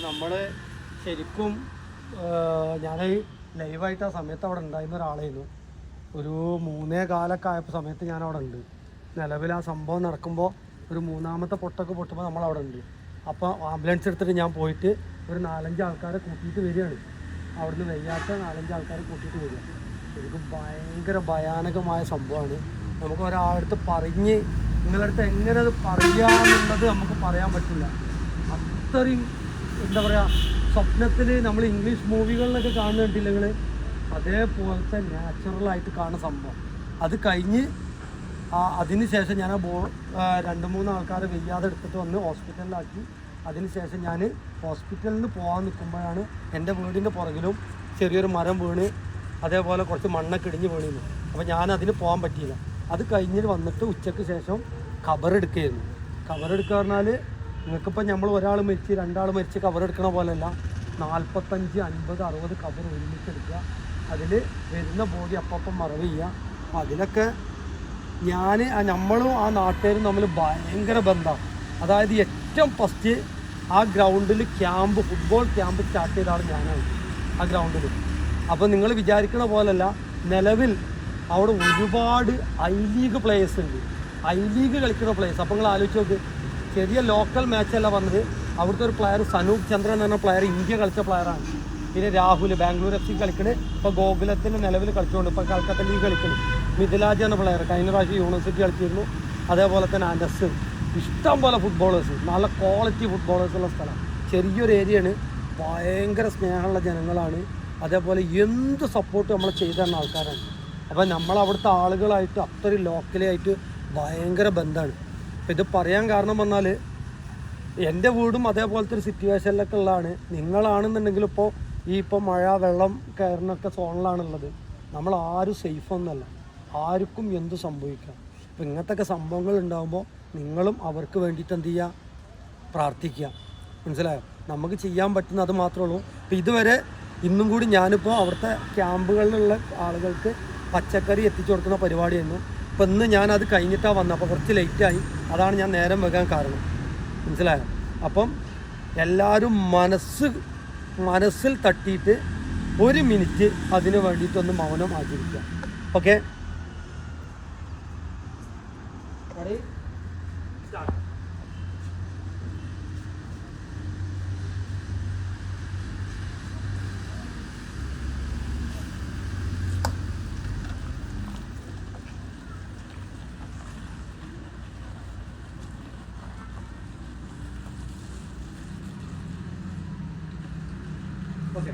നമ്മൾ ശരിക്കും ഞാൻ ലൈവായിട്ട് ആ സമയത്ത് അവിടെ ഉണ്ടായിരുന്ന ഒരാളായിരുന്നു. ഒരു മൂന്നേ കാലൊക്കെ ആയപ്പോൾ സമയത്ത് ഞാൻ അവിടെ ഉണ്ട്. നിലവിൽ ആ സംഭവം നടക്കുമ്പോൾ ഒരു മൂന്നാമത്തെ പൊട്ടൊക്കെ പൊട്ടുമ്പോൾ നമ്മൾ അവിടെ ഉണ്ട്. അപ്പോൾ ആംബുലൻസ് എടുത്തിട്ട് ഞാൻ പോയിട്ട് ഒരു നാലഞ്ച് ആൾക്കാരെ കൂട്ടിയിട്ട് വരികയാണ്. അവിടുന്ന് വയ്യാത്ത നാലഞ്ച് ആൾക്കാരെ കൂട്ടിയിട്ട് വരിക. ശരിക്കും ഭയങ്കര ഭയാനകമായ സംഭവമാണ്. നമുക്ക് ഒരാളടുത്ത് പറഞ്ഞ് നിങ്ങളടുത്ത് എങ്ങനെ അത് പറയാമെന്നുള്ളത് നമുക്ക് പറയാൻ പറ്റില്ല. അത്രയും എന്താ പറയുക സ്വപ്നത്തിൽ നമ്മൾ ഇംഗ്ലീഷ് മൂവികളിലൊക്കെ കാണുന്നുണ്ടില്ലെങ്കിൽ അതേപോലത്തെ നാച്ചുറലായിട്ട് കാണുന്ന സംഭവം. അത് കഴിഞ്ഞ് അതിനുശേഷം അതിന് ശേഷം ഞാൻ ആ ബോ രണ്ട് മൂന്ന് ആൾക്കാരെ വെയ്യാതെ എടുത്തിട്ട് വന്ന് ഹോസ്പിറ്റലിലാക്കി. അതിന് ശേഷം ഞാൻ ഹോസ്പിറ്റലിൽ നിന്ന് പോകാൻ നിൽക്കുമ്പോഴാണ് എന്റെ വീടിന്റെ പുറകിലും ചെറിയൊരു മരം വീണ് അതേപോലെ കുറച്ച് മണ്ണൊക്കെ ഇടിഞ്ഞ് വീണിരുന്നു അപ്പോൾ ഞാൻ അതിന് പോകാൻ പറ്റിയില്ല. അത് കഴിഞ്ഞ് വന്നിട്ട് ഉച്ചയ്ക്ക് ശേഷം കബറെടുക്കുകയായിരുന്നു കബറെടുക്കുക പറഞ്ഞാൽ നിങ്ങൾക്കിപ്പോൾ നമ്മൾ ഒരാൾ മരിച്ച് രണ്ടാൾ മരിച്ച് കബറെടുക്കണ പോലെയല്ല. നാൽപ്പത്തഞ്ച് അൻപത് അറുപത് കവർ ഒരുമിച്ച് എടുക്കുക. അതിൽ വരുന്ന ബോഡി അപ്പം മറവ് ചെയ്യുക. അപ്പം അതിലൊക്കെ ഞാൻ നമ്മളും ആ നാട്ടുകാരും തമ്മിൽ ഭയങ്കര ബന്ധമാണ് അതായത് ഏറ്റവും ഫസ്റ്റ് ആ ഗ്രൗണ്ടിൽ ക്യാമ്പ് ഫുട്ബോൾ ക്യാമ്പ് സ്റ്റാർട്ട് ചെയ്ത ആൾ ഞാനാണ്. ആ ഗ്രൗണ്ടിൽ അപ്പോൾ നിങ്ങൾ വിചാരിക്കണ പോലല്ല നിലവിൽ അവിടെ ഒരുപാട് ഐ ലീഗ് പ്ലേയേഴ്സ് ഉണ്ട്. ഐ ലീഗ് കളിക്കുന്ന പ്ലേയേഴ്സ് അപ്പോൾ നിങ്ങൾ ആലോചിച്ച് നോക്ക് ചെറിയ ലോക്കൽ മാച്ചല്ല വന്നത്. അവിടുത്തെ ഒരു പ്ലെയർ സനൂപ് ചന്ദ്രൻ എന്ന് പറഞ്ഞ പ്ലെയർ ഇന്ത്യ കളിച്ച പ്ലെയറാണ് പിന്നെ രാഹുൽ ബാംഗ്ലൂർ എഫ് സി കളിക്കണ്. ഇപ്പോൾ ഗോകുലത്തിന് നിലവിൽ കളിച്ചുകൊണ്ട് ഇപ്പോൾ കൽക്കത്ത ലീഗ് കളിക്കുന്നു മിഥിലാജ് എന്ന പ്ലെയർ കഴിഞ്ഞ പ്രാവശ്യം യൂണിവേഴ്സിറ്റി കളിച്ചിരുന്നു. അതേപോലെ തന്നെ അനസ്. ഇഷ്ടം പോലെ ഫുട്ബോളേഴ്സ് നല്ല ക്വാളിറ്റി ഫുട്ബോളേഴ്സ് ഉള്ള സ്ഥലം. ചെറിയൊരു ഏരിയയാണ് ഭയങ്കര സ്നേഹമുള്ള ജനങ്ങളാണ്. അതേപോലെ എന്ത് സപ്പോർട്ട് നമ്മൾ ചെയ്തു ആൾക്കാരാണ്. അപ്പോൾ നമ്മൾ അവിടുത്തെ ആളുകളായിട്ട് അത്രയും ലോക്കലായിട്ട് ഭയങ്കര ബന്ധമാണ്. അപ്പോൾ ഇത് പറയാൻ കാരണം വന്നാൽ എന്റെ വീടും അതേപോലത്തെ ഒരു സിറ്റുവേഷനിലൊക്കെ ഉള്ളതാണ്. നിങ്ങളാണെന്നുണ്ടെങ്കിൽ ഇപ്പോൾ ഈ ഇപ്പോൾ മഴ വെള്ളം കയറുന്നൊക്കെ സോണിലാണുള്ളത്. നമ്മൾ ആരും സേഫ് ഒന്നല്ല. ആർക്കും എന്ത് സംഭവിക്കാം? അപ്പോൾ ഇങ്ങനത്തെ സംഭവങ്ങൾ ഉണ്ടാകുമ്പോൾ നിങ്ങളും അവർക്ക് വേണ്ടിയിട്ട് എന്ത് ചെയ്യുക പ്രാർത്ഥിക്കുക. മനസ്സിലായോ? നമുക്ക് ചെയ്യാൻ പറ്റുന്ന അത് മാത്രമേ ഉള്ളൂ. അപ്പോൾ ഇതുവരെ ഇന്നും കൂടി ഞാനിപ്പോൾ അവിടുത്തെ ക്യാമ്പുകളിലുള്ള ആളുകൾക്ക് പച്ചക്കറി എത്തിച്ചു കൊടുക്കുന്ന പരിപാടിയായിരുന്നു. അപ്പോൾ ഇന്ന് ഞാനത് കഴിഞ്ഞിട്ടാണ് വന്നത് അപ്പോൾ കുറച്ച് ലേറ്റായി അതാണ് ഞാൻ നേരം വെക്കാൻ കാരണം. മനസ്സിലായോ? അപ്പം എല്ലാവരും മനസ്സ് മനസ്സിൽ തട്ടിയിട്ട് ഒരു മിനിറ്റ് അതിന് വേണ്ടിയിട്ടൊന്ന് മൗനം ആചരിക്കുക. Okay okay